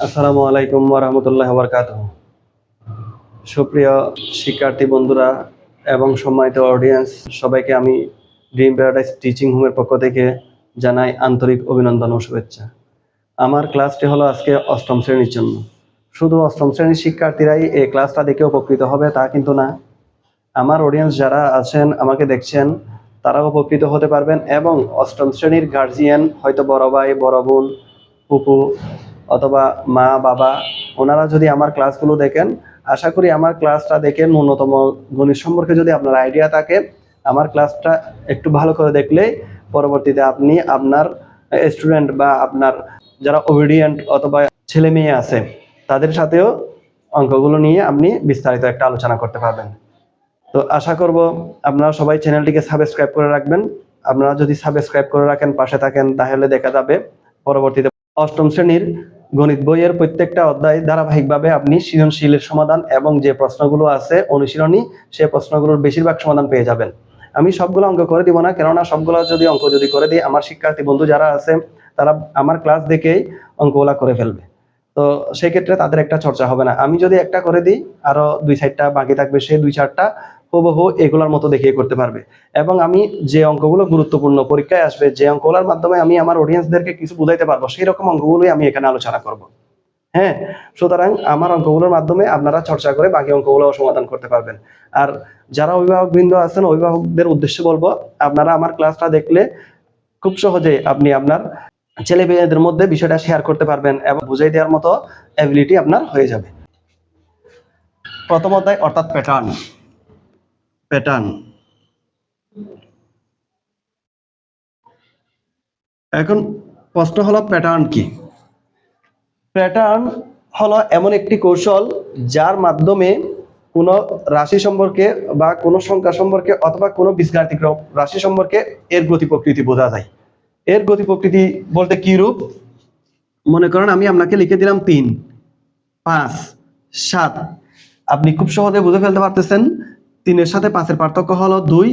আসসালামু আলাইকুম ওরহামতুল্লাহ বরকাত সুপ্রিয় শিক্ষার্থী বন্ধুরা এবং সম্মানিত অডিয়েন্স সবাইকে আমি ড্রিম প্যারাডাইস টিচিং হোমের পক্ষ থেকে জানাই আন্তরিক অভিনন্দন ও শুভেচ্ছা। আমার ক্লাসটি হলো আজকে অষ্টম শ্রেণির জন্য। শুধু অষ্টম শ্রেণির শিক্ষার্থীরাই এই ক্লাসটা দেখে উপকৃত হবে তা কিন্তু না। আমার অডিয়েন্স যারা আছেন, আমাকে দেখছেন, তারাও উপকৃত হতে পারবেন এবং অষ্টম শ্রেণির গার্জিয়ান হয়তো বড় ভাই, বড় বোন পুপু অথবা মা, বাবা, ওনারা যদি আমার ক্লাসগুলো দেখেন, আশা করি আমার ক্লাসটা দেখে ন্যূনতম গণিত সম্পর্কে যদি আপনার আইডিয়া থাকে, আমার ক্লাসটা একটু ভালো করে দেখলেই পরবর্তীতে আপনি আপনার স্টুডেন্ট বা আপনার যারা ওবিডিয়েন্ট অথবা ছেলে মেয়ে আছে, তাদের সাথেও অঙ্কগুলো নিয়ে আপনি বিস্তারিত একটা আলোচনা করতে পারবেন। তো আশা করব আপনারা সবাই চ্যানেলটিকে সাবস্ক্রাইব করে রাখবেন। আপনারা যদি সাবস্ক্রাইব করে রাখেন, পাশে থাকেন, তাহলে দেখা যাবে পরবর্তীতে অষ্টম শ্রেণির গণিত বইয়ের প্রত্যেকটা অধ্যায় ধারাবাহিকভাবে আপনি সৃজনশীলের সমাধান এবং যে প্রশ্নগুলো আছে অনুশীলনী, সে প্রশ্নগুলোর বেশিরভাগ সমাধান পেয়ে যাবেন। আমি সবগুলো অঙ্ক করে দিব না, কেননা সবগুলো যদি অঙ্ক যদি করে দিই, আমার শিক্ষার্থী বন্ধু যারা আছে, তারা আমার ক্লাস দেখেই অঙ্কগুলা করে ফেলবে। তো সেই ক্ষেত্রে তাদের একটা চর্চা হবে না। আমি যদি একটা করে দিই, আরও দুই চারটা বাকি থাকবে সেই দুই চারটা হুবহু এগুলোর মতো দেখিয়ে করতে পারবে। এবং আমি যে অঙ্কগুলো গুরুত্বপূর্ণ পরীক্ষায় আসবে, যে অঙ্কগুলোর মাধ্যমে আমি আমার অডিয়েন্সদেরকে কিছু বুঝাইতে পারব সেই রকম অঙ্কগুলোই আমি এখানে আলোচনা করব। হ্যাঁ? সুতরাং আমার অঙ্কগুলোর মাধ্যমে আপনারা চর্চা করে বাকি অঙ্কগুলো সমাধান করতে পারবেন। আর যারা অভিভাবক বৃন্দ আছেন, অভিভাবকদের উদ্দেশ্যে বলব, আপনারা আমার ক্লাসটা দেখলে খুব সহজে আপনি আপনার ছেলে মেয়েদের মধ্যে বিষয়টা শেয়ার করতে পারবেন এবং বুঝাই দেওয়ার মতো অ্যাবিলিটি আপনার হয়ে যাবে। প্রথম অধ্যায় অর্থাৎ প্যাটার্ন প্যাটার্ন এখন প্রশ্ন হলো প্যাটার্ন কি? প্যাটার্ন হলো এমন একটি কৌশল যার মাধ্যমে কোনো রাশি সম্পর্কে বা কোনো সংখ্যা সম্পর্কে অথবা কোনো র- রাশি সম্পর্কে এর গতি প্রকৃতি বোঝা যায়। এর গতি প্রকৃতি বলতে কি রূপ? মনে করেন আমি আপনাকে লিখে দিলাম তিন, পাঁচ, সাত। আপনি খুব সহজে বুঝে ফেলতে পারতেছেন। তিনের সাথে পাঁচের পার্থক্য হলো দুই,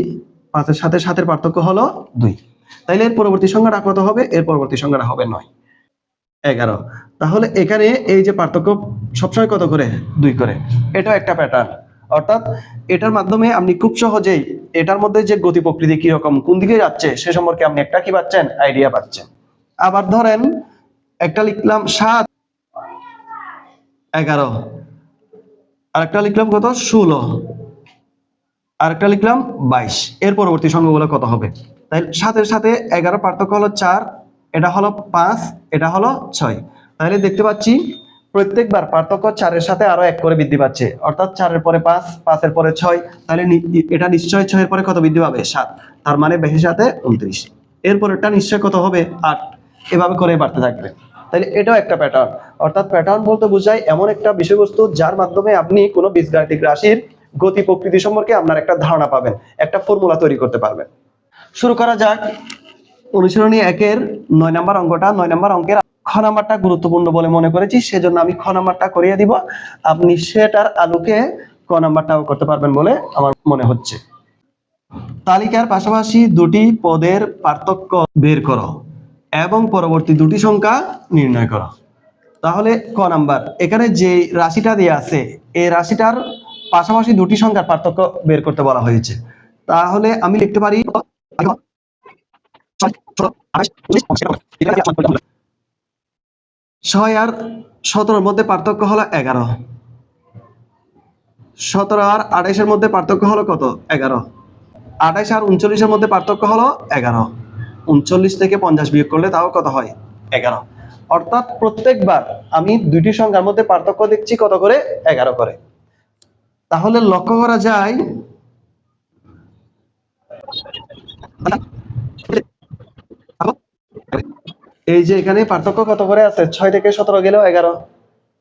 পাঁচের সাথে সাতের পার্থক্য হলো দুই। তাইলে এর পরবর্তী সংখ্যাটা কত হবে? এর পরবর্তী সংখ্যাটা হবে নয়। এগারো। তাহলে এখানে এই যে পার্থক্য সবসময় কত করে? দুই করে। এটাও একটা প্যাটার্ন অর্থাৎ এটার মাধ্যমে আপনি খুব সহজেই এটার মধ্যে যে গতি প্রকৃতি কীরকম, কোন দিকে যাচ্ছে, সে সম্পর্কে আপনি একটা কি পাচ্ছেন? আইডিয়া পাচ্ছেন। আবার ধরেন, একটা লিখলাম সাত, এগারো। আর একটা লিখলাম কত? ষোলো। আরেকটা লিখলাম বাইশ। এর পরবর্তী সংখ্যাগুলো কত হবে? তাই সাতের সাথে এগারো পার্থক্য হলো চার, এটা হলো পাঁচ, এটা হলো ছয়। তাহলে দেখতে পাচ্ছি প্রত্যেকবার পার্থক্য চারের সাথে আরও এক করে বৃদ্ধি পাচ্ছে। অর্থাৎ চারের পরে পাঁচ, পাঁচের পরে ছয় তাহলে এটা নিশ্চয় ছয়ের পরে কত বৃদ্ধি পাবে? সাত। তার মানে বেশি সাথে উনত্রিশ। এরপরেরটা নিশ্চয় কত হবে? আট। এভাবে করে বাড়তে থাকবে। তাহলে এটাও একটা প্যাটার্ন অর্থাৎ প্যাটার্ন বলতে বোঝায় এমন একটা বিষয়বস্তু যার মাধ্যমে আপনি কোনো বীজগাণিতিক রাশির গতি প্রকৃতি সম্পর্কে আপনার একটা ধারণা পাবেন, একটা ফর্মুলা তৈরি করতে পারবেন। শুরু করা যাক। অনুশীলনী একের নয় নম্বর অঙ্কটা, নয় নম্বর অঙ্কের খ নাম্বারটা গুরুত্বপূর্ণ বলে মনে করেছি, সেজন্য আমি খ নাম্বারটা করিয়ে দিব। আপনি সেটার আলোকে ক নাম্বারটাও করতে পারবেন বলে আমার মনে হচ্ছে। তালিকার পাশাপাশি দুটি পদের পার্থক্য বের করো এবং পরবর্তী দুটি সংখ্যা নির্ণয় করো। তাহলে ক নাম্বার, এখানে যে রাশিটা দেওয়া আছে, এই রাশিটার পাশাপাশি দুটি সংখ্যার পার্থক্য বের করতে বলা হয়েছে। তাহলে আমি লিখতে পারি ছয় আর সতেরোর মধ্যে পার্থক্য হলো এগারো। সতেরো আর আঠাইশের মধ্যে পার্থক্য হলো কত? এগারো। আঠাইশ আর উনচল্লিশের মধ্যে পার্থক্য হলো এগারো। উনচল্লিশ থেকে পঞ্চাশ বিয়োগ করলে তাও কত হয়? এগারো। অর্থাৎ প্রত্যেকবার আমি দুইটি সংখ্যার মধ্যে পার্থক্য দেখছি কত করে? এগারো করে। তাহলে লক্ষ্য করা যায় এই যে এখানে পার্থক্য কত করে আছে? ছয় থেকে সতেরো গেলেও এগারো।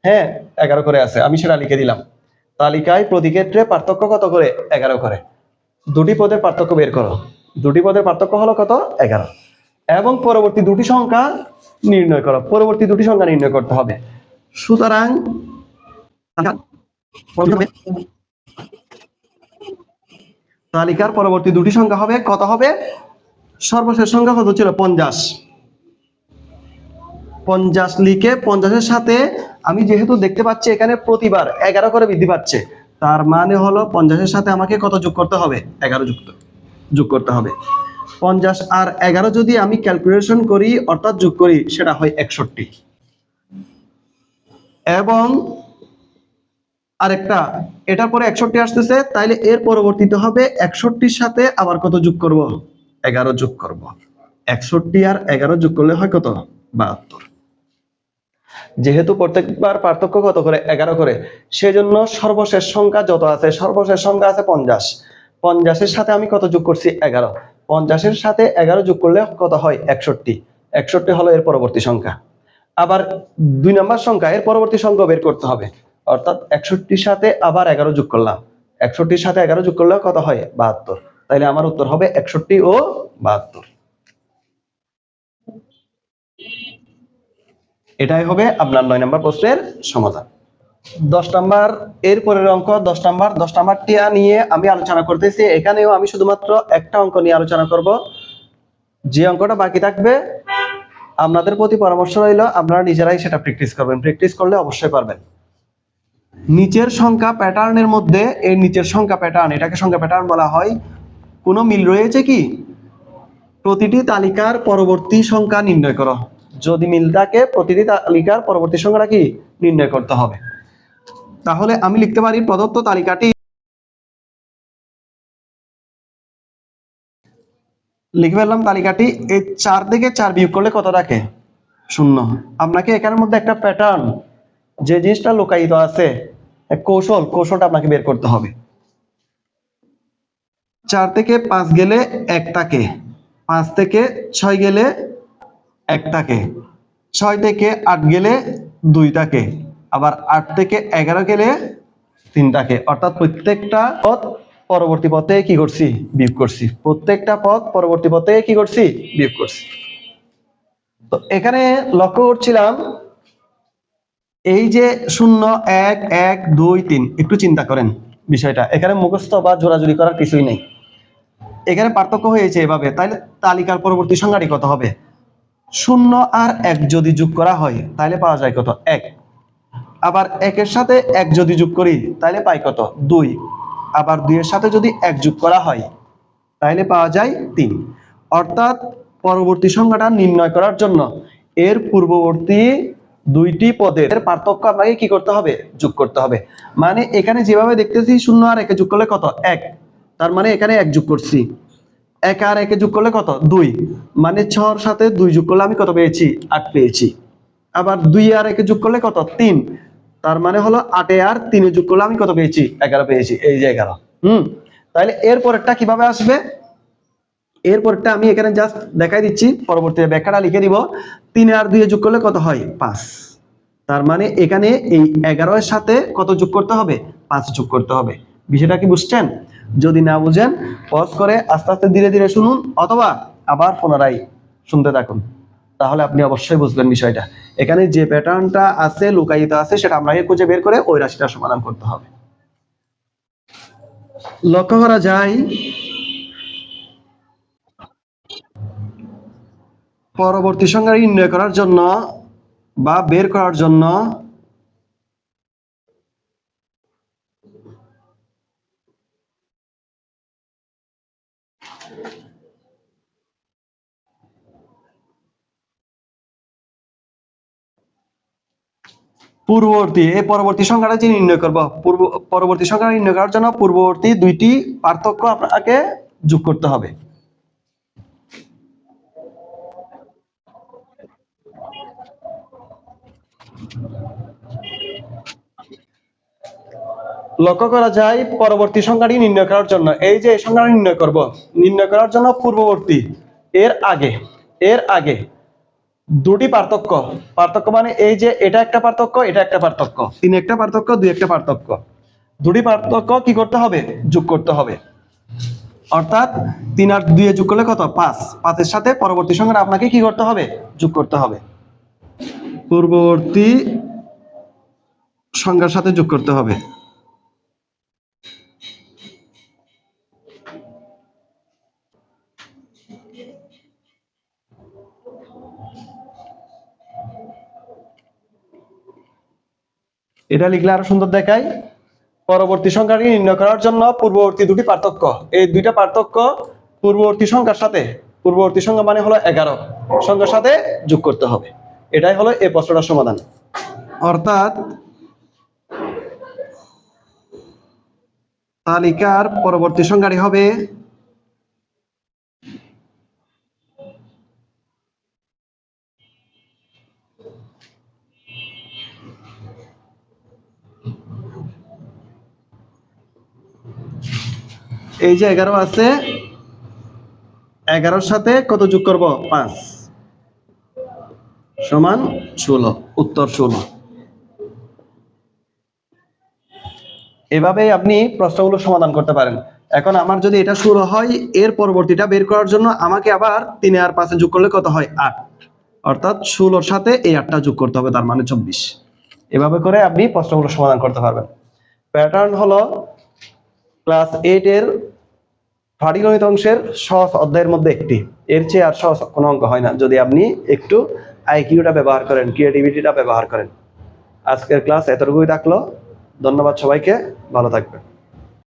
হ্যাঁ এগারো করে আছে। আমি সেটা লিখে দিলাম। তালিকায় প্রতি ক্ষেত্রে পার্থক্য কত করে? এগারো করে। দুটি পদের পার্থক্য বের করো। দুটি পদের পার্থক্য হলো কত? এগারো। এবং পরবর্তী দুটি সংখ্যা নির্ণয় করো। পরবর্তী দুটি সংখ্যা নির্ণয় করতে হবে। সুতরাং তালিকার পরবর্তী দুটি সংখ্যা হবে, কত হবে? সর্বশেষ সংখ্যা কত ছিল? পঞ্চাশ। পঞ্চাশ লিখে পঞ্চাশের সাথে আমি যেহেতু দেখতে পাচ্ছি এখানে প্রতিবার এগারো করে বৃদ্ধি পাচ্ছে, তার মানে হলো পঞ্চাশের সাথে আমাকে কত যোগ করতে হবে? এগারো যুক্ত, যোগ করতে হবে। পঞ্চাশ আর এগারো যদি আমি ক্যালকুলেশন করি, অর্থাৎ যোগ করি, সেটা হয় একষট্টি। এবং আরেকটা এটার পরে একষট্টি আসতেছে, তাইলে এর পরবর্তীতে হবে একষট্টির সাথে আবার কত যোগ করব? এগারো যোগ করব। একষট্টি আর এগারো যোগ করলে হয় কত? বাহাত্তর। যেহেতু প্রত্যেকবার পার্থক্য কত করে? এগারো করে। সেজন্য সর্বশেষ সংখ্যা যত আছে, সর্বশেষ সংখ্যা আছে পঞ্চাশ। পঞ্চাশের সাথে আমি কত যোগ করছি? এগারো। পঞ্চাশের সাথে এগারো যোগ করলে কত হয়? একষট্টি। একষট্টি হলো এর পরবর্তী সংখ্যা। আবার দুই নম্বর সংখ্যা, এর পরবর্তী সংখ্যা বের করতে হবে। অর্থাৎ একষট্টির সাথে আবার এগারো যোগ করলাম। একষট্টির সাথে এগারো যোগ করলে কত হয়? বাহাত্তর। তাইলে আমার উত্তর হবে একষট্টি ও বাহাত্তর। এটাই হবে আপনার নয় নম্বর প্রশ্নের সমাধান। দশ নাম্বার, এর পরের অঙ্ক, দশ নাম্বার, দশ নাম্বারটিয়া নিয়ে আমি আলোচনা করতেছি। এখানেও আমি শুধুমাত্র একটা অঙ্ক নিয়ে আলোচনা করব। যে অঙ্কটা বাকি থাকবে, আপনাদের প্রতি পরামর্শ রইল, আপনারা নিজেরাই সেটা প্র্যাকটিস করবেন। প্র্যাকটিস করলে অবশ্যই পারবেন। নিচের সংখ্যা প্যাটার্নের মধ্যে এর নিচের সংখ্যা প্যাটার্ন, এটাকে সংখ্যা প্যাটার্ন বলা হয়। কোনো মিল রয়েছে কি? প্রতিটি তালিকার পরবর্তী সংখ্যা নির্ণয় করো। যদি মিল থাকে, প্রতিটি তালিকার পরবর্তী সংখ্যাটা কি? নির্ণয় করতে হবে। তাহলে আমি লিখতে পারি প্রদত্ত তালিকাটি। লিখে ফেললাম তালিকাটি। এই চার থেকে চার বিয়োগ করলে কত থাকে? শূন্য। আপনাকে এখানের মধ্যে একটা প্যাটার্ন যে জিনিসটা লুকায়িত আছে কৌশল, কৌশলটা আপনাকে বের করতে হবে। চার থেকে পাঁচ গেলে এক থাকে পাঁচ থেকে ছয় গেলে এক থাকে ছয় থেকে আট গেলে দুই থাকে আবার আট থেকে এগারো গেলে তিনটাকে। অর্থাৎ প্রত্যেকটা পথ পরবর্তী পথে কি করছি? বিয়োগ করছি। প্রত্যেকটা পথ পরবর্তী পথে কি করছি? বিয়োগ করছি। তো এখানে লক্ষ্য করছিলাম এই যে শূন্য, এক এক, দুই, তিন, একটু চিন্তা করেন বিষয়টা। এখানে মুখস্থ বা জোরাজুরি করার কিছুই নেই। এখানে পার্থক্য হয়েছে এভাবে। তাহলে তালিকার পরবর্তী সংখ্যাটি কত হবে? শূন্য আর এক যদি যোগ করা হয় তাহলে পাওয়া যায় কত? এক। আবার একের সাথে এক যদি যোগ করি তাহলে পাই কত? দুই। আবার দুইয়ের সাথে যদি এক যোগ করা হয় তাহলে পাওয়া যায় তিন। অর্থাৎ পরবর্তী সংখ্যাটা নির্ণয় করার জন্য এর পূর্ববর্তী দুইটি পদের পার্থক্য আপনাকে কি করতে হবে? যোগ করতে হবে। মানে এখানে যেভাবে দেখতেছি শূন্য আর একে যোগ করলে কত? এক। তার মানে এখানে এক যোগ করছি। এক আর একে যোগ করলে কত? দুই। মানে ছর সাথে দুই যোগ করলে আমি কত পেয়েছি? আট পেয়েছি। আবার দুই আর একে যোগ করলে কত? তিন। তার মানে হলো আটে আর তিনে যোগ করলে আমি কত পেয়েছি? এগারো পেয়েছি। এই যে এগারো। হুম? তাহলে এর পরেরটা কীভাবে আসবে? এর পরেরটা আমি এখানে জাস্ট দেখাই দিচ্ছি। পরবর্তীতে ব্যাখ্যাটা লিখে দিব। তিনে আর দুইয়ে যোগ করলে কত হয়? পাঁচ। তার মানে এখানে এই এগারো এর সাথে কত যোগ করতে হবে? পাঁচ যোগ করতে হবে। বিষয়টা কি বুঝছেন? যদি না বুঝেন পজ করে আস্তে আস্তে ধীরে ধীরে শুনুন, অথবা আবার পুনরায় শুনতে থাকুন। তাহলে আপনি অবশ্যই বুঝবেন বিষয়টা। এখানে যে প্যাটার্নটা আছে, লুকায়িত আছে, সেটা আপনাকে খুঁজে বের করে ওই রাশিটা সমাধান করতে হবে। লক্ষ্য করা যায় পরবর্তী সংখ্যা নির্ণয় করার জন্য বা বের করার জন্য পূর্ববর্তী, এই পরবর্তী সংখ্যাটা যে নির্ণয় করব, পূর্ব পরবর্তী সংখ্যা নির্ণয় করার জন্য পূর্ববর্তী দুইটি পার্থক্য আপনাকে যোগ করতে হবে। লক্ষ্য করা যায়, পরবর্তী সংখ্যাটি নির্ণয় করার জন্য। এই যে সংখ্যাটা নির্ণয় করব, নির্ণয় করার জন্য পূর্ববর্তী, এর আগে এর আগে দুটি পার্থক্য। পার্থক্য মানে এই যে এটা একটা পার্থক্য, এটা একটা পার্থক্য। তিন একটা পার্থক্য, দুই একটা পার্থক্য। দুটি পার্থক্য কি করতে হবে? যোগ করতে হবে। অর্থাৎ তিন আর দুইয়ে যোগ করলে কত? পাঁচ। পাঁচের সাথে পরবর্তী সংখ্যা আপনাকে কি করতে হবে? যোগ করতে হবে। পূর্ববর্তী সংজ্ঞার সাথে যোগ করতে হবে। এটা লিখলে আরও সুন্দর দেখায়। পরবর্তী সংখ্যাটি নির্ণয় করার জন্য পূর্ববর্তী দুটি পার্থক্য। এই দুইটা পার্থক্য পূর্ববর্তী সংখ্যার সাথে। পূর্ববর্তী সংখ্যা মানে হলো এগারো। সংখ্যার সাথে যোগ করতে হবে। এটাই হলো এই প্রশ্নটার সমাধান। অর্থাৎ তালিকার পরবর্তী সংখ্যাটি হবে এই যে এগারো আছে, এগারোর সাথে কত যোগ করব? পাঁচ। সমান ষোলো, উত্তর ষোলো। এভাবেই আপনি প্রশ্নগুলো সমাধান করতে পারেন। এখন আমার যদি এটা ষোলো হয়, এর পরবর্তীটা বের করার জন্য আমাকে আবার তিনে আর পাঁচে যোগ করলে কত হয়? আট। অর্থাৎ ষোলোর সাথে এই আটটা যোগ করতে হবে, তার মানে চব্বিশ। এভাবে করে আপনি প্রশ্নগুলো সমাধান করতে পারবেন। প্যাটার্ন হলো ক্লাস এইট এর পাটিগণিত অংশের সহজ অধ্যায়ের মধ্যে একটি। এর চেয়ে আর সহজ কোনো অঙ্ক হয় না, যদি আপনি একটু আইকিউটা ব্যবহার করেন ক্রিয়েটিভিটিটা ব্যবহার করেন। আজকের ক্লাস এতটুকুই থাকল। ধন্যবাদ সবাইকে। ভালো থাকবেন।